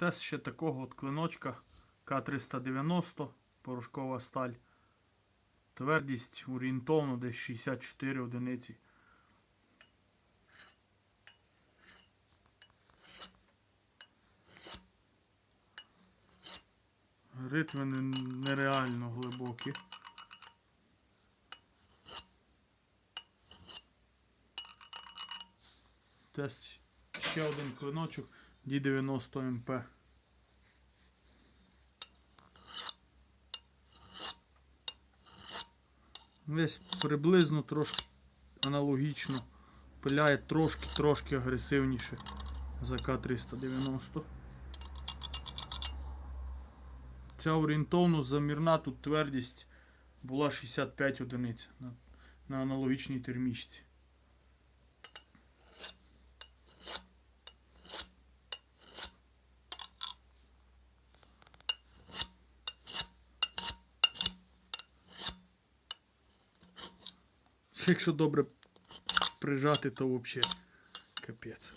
Тест ще такого от клиночка К390, порошкова сталь. Твердість орієнтовно десь 64 одиниці. Ритми нереально глибокі. Тест ще один клиночок D90 МП. Десь приблизно трошки аналогічно. Пиляє трошки-трошки агресивніше за К390. Ця орієнтовно замірна тут твердість була 65 одиниць на, на аналогічній термічці. Якщо добре прижати, то взагалі капець.